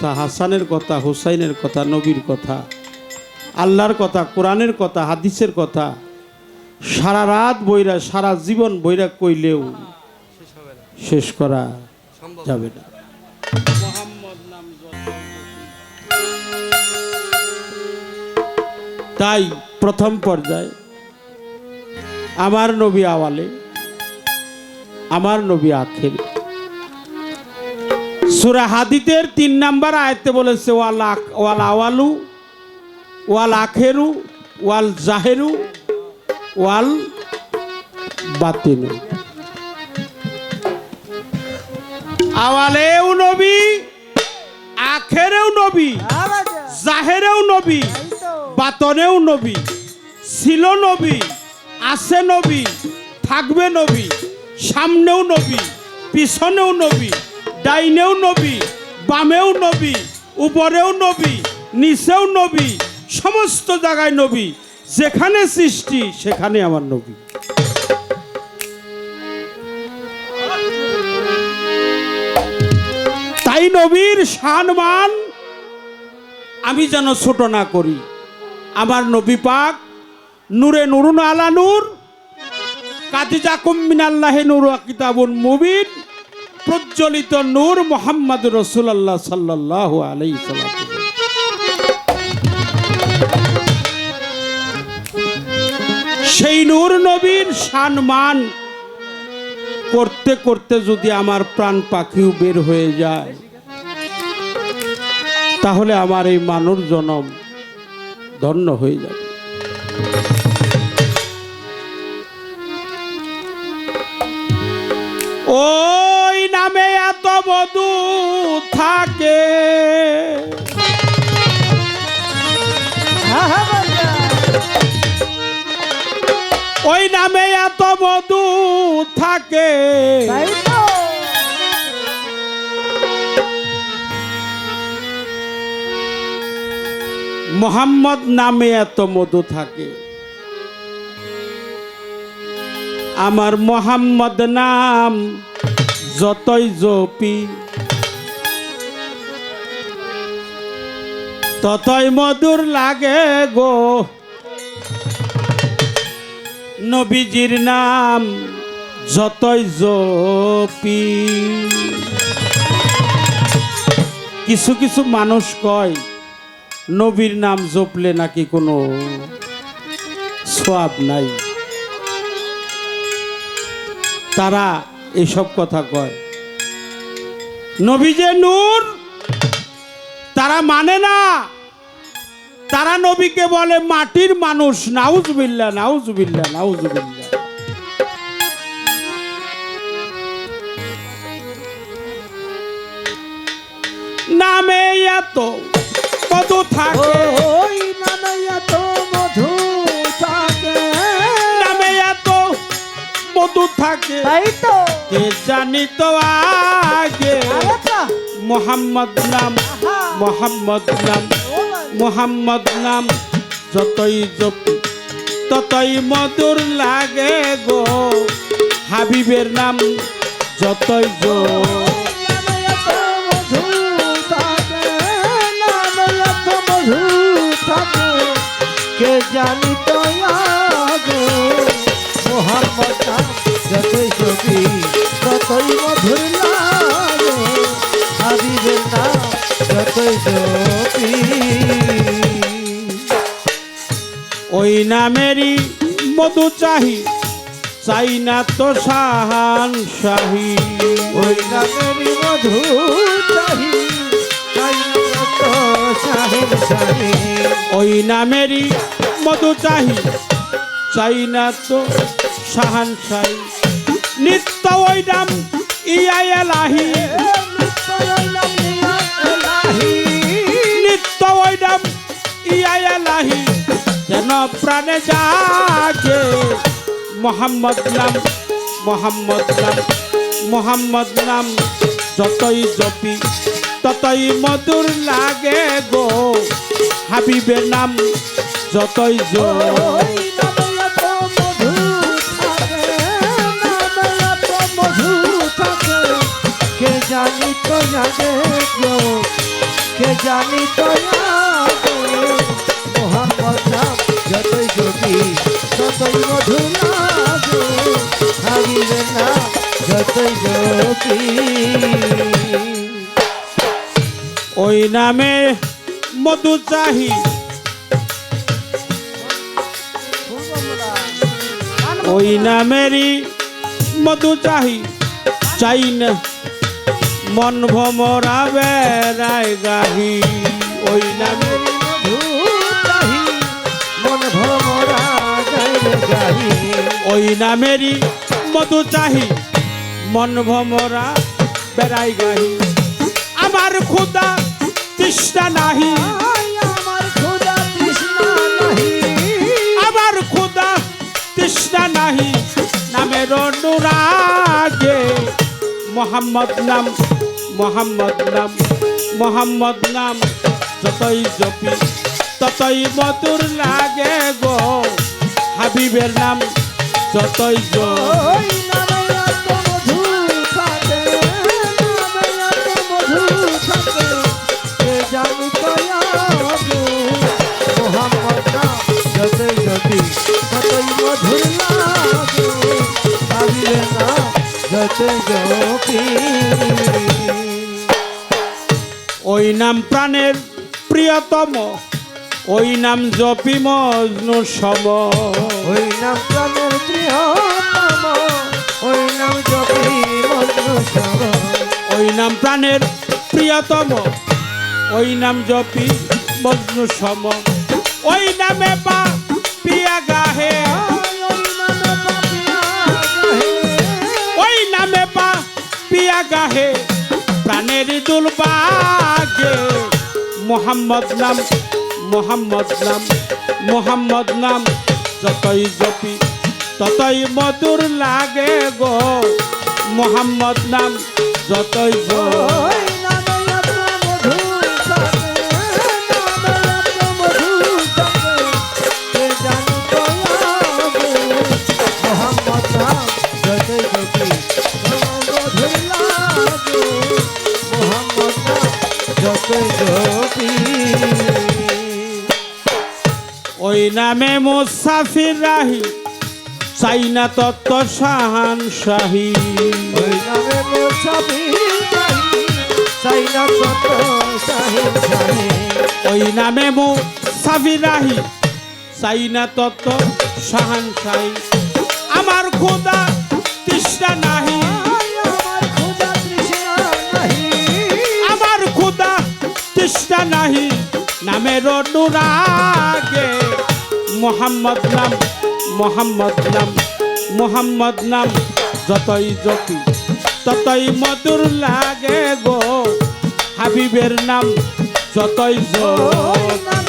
কথা, হাসানের কথা, হুসাইনের কথা, নবীর কথা, আল্লাহর কথা, কোরআনের কথা, হাদিসের কথা, সারা রাত বইরা, সারা জীবন বইরা কইলেও শেষ করা যাবে না। তাই প্রথম পর্যায়ে, আমার নবী আওয়ালে, আমার নবী আখের। সুরা হাদিতের তিন নাম্বার আয়তে বলেছে ওয়াল ওয়াল আওয়ালু ওয়াল আখেরু ওয়াল জাহেরু ওয়াল বাতিনু আওয়ালেও নবী, আখেরেও নবী, জাহেরেও নবী, বাতনেও নবী, ছিল নবী, আছে নবী, থাকবে নবী, সামনেও নবী, পিছনেও নবী ডাইনেও নবী, বামেও নবী, উপরেও নবী, নিচেও নবী, সমস্ত জায়গায় নবী। যেখানে সৃষ্টি, সেখানে আমার নবী। তাই নবীর সম্মান আমি যেন ছোট না করি। আমার নবী পাক, নূরে নুরুন আলা নূর কাদিজা কুমিনাল্লাহে নূর কিতাবুন মুবিন। প্রজ্বলিত নূর মোহাম্মদ রসুল্লাহ সাল্লাহ আলাই সেই নূর নবীর সম্মান করতে করতে যদি আমার প্রাণ পাখিও বের হয়ে যায়, তাহলে আমার এই মানুষ জনম ধন্য হয়ে যাবে। ওই মধু থাকে। ওই নামে এত মধু থাকে। মোহাম্মদ নামে এত মধু থাকে। আমার মোহাম্মদ নাম যতই জপি, ততই মধুর লাগে গো। নবীজির নাম যতই জপি, কিছু কিছু মানুষ কয়, নবীর নাম জপলে নাকি কোনো সোয়াব নাই। তারা এসব কথা কয়। নবী যে নূর, তারা মানে না। তারা নবীকে বলে মাটির মানুষ। নাউজ নাউজবিল্লা নাউজবিল্লা নাউজবিল্লা নামে এত কত থাকে। থাকে। তাই তো। কে জানি তো আগে? মোহাম্মদ নাম মোহাম্মদ নাম মোহাম্মদ নাম যতই জপি ততই মধুর লাগে গো। হাবিবের নাম যতই জো নামে এত মধু থাকে, নামে এত মধু থাকে, কে জানি ওই নামেরই মধু চাহি চাই না তো সাহান শাহী ওই নামেরই মধু চাহি সাহি। ওই নামেরই মধু চাহি চাই না তো সাহান শাহী নিত্য ওই নাম ইয়া এলাহি। এলাহি যেন প্রাণে জাগে মোহাম্মদ নাম মোহাম্মদ নাম মোহাম্মদ নাম, যতই জপি, ততই মধুর লাগে গো। হাবিবের নাম, যতই জো জানি তো গো জানি তো নাম যতই ওই নামে মধু চাহি। ওই নামেরই মধু চাহি। চাই না মন ভমরা বেড়ায় গাহি। ওই নামে চাহি, মন ভমরা গাহি। ওই নামেরই মধু চাহি। মন ভমরা বেড়াই গাহি। আমার খুদা তৃষ্ণা নাহি। আমার খোদা তৃষ্ণা নাহি। আমার খুদা তৃষ্ণা নাহি। নামের অনুরাগে মোহাম্মদ নাম মোহাম্মদ নাম মোহাম্মদ নাম। যতই জপি ততই মধুর লাগে গো। হাবিবের নাম যতই জপ। ওই নাম প্রাণের প্রিয়তম ওই নাম জপি মজনু সম। ওই নাম প্রাণের প্রিয়তম ওই নাম জপি মজনু সব ওই নাম প্রাণের প্রিয়তম ওই নাম জপি মজনু সম। ওই নামে মোহাম্মদ নাম মোহাম্মদ নাম মোহাম্মদ নাম। যতই জপি, ততই মধুর লাগে গো। মোহাম্মদ নাম, যতই জপ নামে মুসাফির রাহি চাই না তত্ত্ব সাহান শাহী। ওই নামে মোসাফি চাই না কত সাহেব সাহেব ওই নামে মু সাফিরাহি চাই না তত্ত্ব সাহান শাহী। আমার খোদা তৃষ্ণা নাহি। আমার খোদা তৃষ্ণা নাহি। আমার খোদা তৃষ্ণা নাহি। নামের অনুরাগে মোহাম্মদ নাম মোহাম্মদ নাম মোহাম্মদ নাম, যতই জ্যোতি, ততই মধুর লাগে গো। হাবিবের নাম, যতই ওই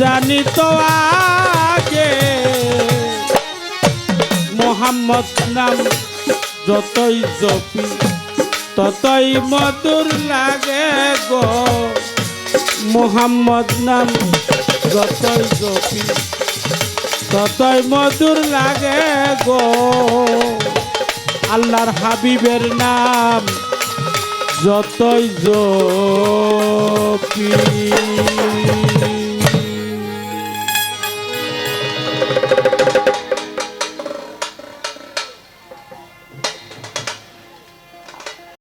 জানি তো আগে। মোহাম্মদ নাম যতই জপি, ততই মধুর লাগে গো। মোহাম্মদ নাম যতই জপি, ততই মধুর লাগে গো। আল্লাহর হাবিবের নাম যতই জপি।